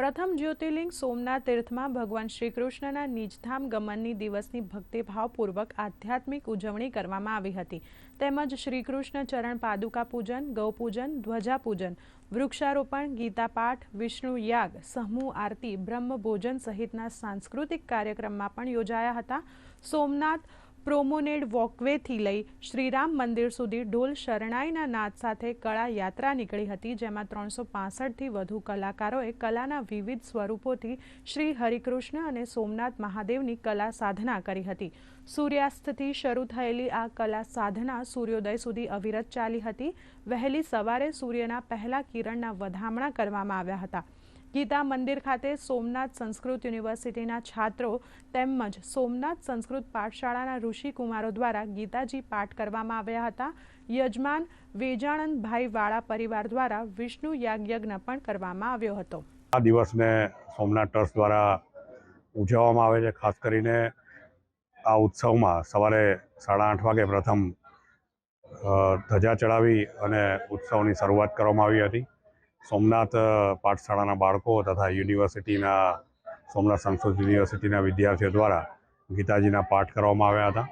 પ્રથમ જ્યોતિર્લિંગ સોમનાથ તીર્થમાં ભગવાન શ્રી કૃષ્ણના નિજધામ ગમનની દિવસની ભક્તિભાવપૂર્વક આધ્યાત્મિક ઉજવણી કરવામાં આવી હતી. તેમજ શ્રી કૃષ્ણ ચરણ પાદુકા પૂજન, ગૌપૂજન ધ્વજા પૂજન વૃક્ષારોપણ, ગીતાપાઠ, વિષ્ણુ યાગ, સમૂહ આરતી બ્રહ્મ ભોજન સહિતના સાંસ્કૃતિક કાર્યક્રમમાં પણ યોજાયા હતા. સોમનાથ પ્રોમોનેડ વોકવેથી લઈ શ્રીરામ મંદિર સુધી ઢોલ શરણાઈના નાદ સાથે કળા યાત્રા નીકળી હતી, જેમાં ત્રણસો પાસઠથી વધુ કલાકારોએ કલાના વિવિધ સ્વરૂપોથી શ્રી હરિકૃષ્ણ અને સોમનાથ મહાદેવની કલા સાધના કરી હતી. સૂર્યાસ્તથી શરૂ થયેલી આ કલા સાધના સૂર્યોદય સુધી અવિરત ચાલી હતી. વહેલી સવારે સૂર્યના પહેલા કિરણના વધામણા કરવામાં આવ્યા હતા. ગીતા મંદિર ખાતે સોમનાથ સંસ્કૃત યુનિવર્સિટીના છાત્રો તેમજ સોમનાથ સંસ્કૃત પાઠશાળાના ઋષિ કુમારો દ્વારા ગીતાજી પાઠ કરવામાં આવ્યા હતા. યજમાન વેજાણંદભાઈ વાળા પરિવાર દ્વારા વિષ્ણુ યાગયજ્ઞ પણ કરવામાં આવ્યો હતો. આ દિવસને સોમનાથ ટ્રસ્ટ દ્વારા ઉજવવામાં આવે છે. ખાસ કરીને આ ઉત્સવમાં સવારે સાડા આઠ વાગે પ્રથમ ધજા ચડાવી અને ઉત્સવની શરૂઆત કરવામાં આવી હતી. સોમનાથ પાઠશાળાના બાળકો તથા યુનિવર્સિટીના, સોમનાથ સંસ્કૃત યુનિવર્સિટીના વિદ્યાર્થીઓ દ્વારા ગીતાજીના પાઠ કરવામાં આવ્યા હતા.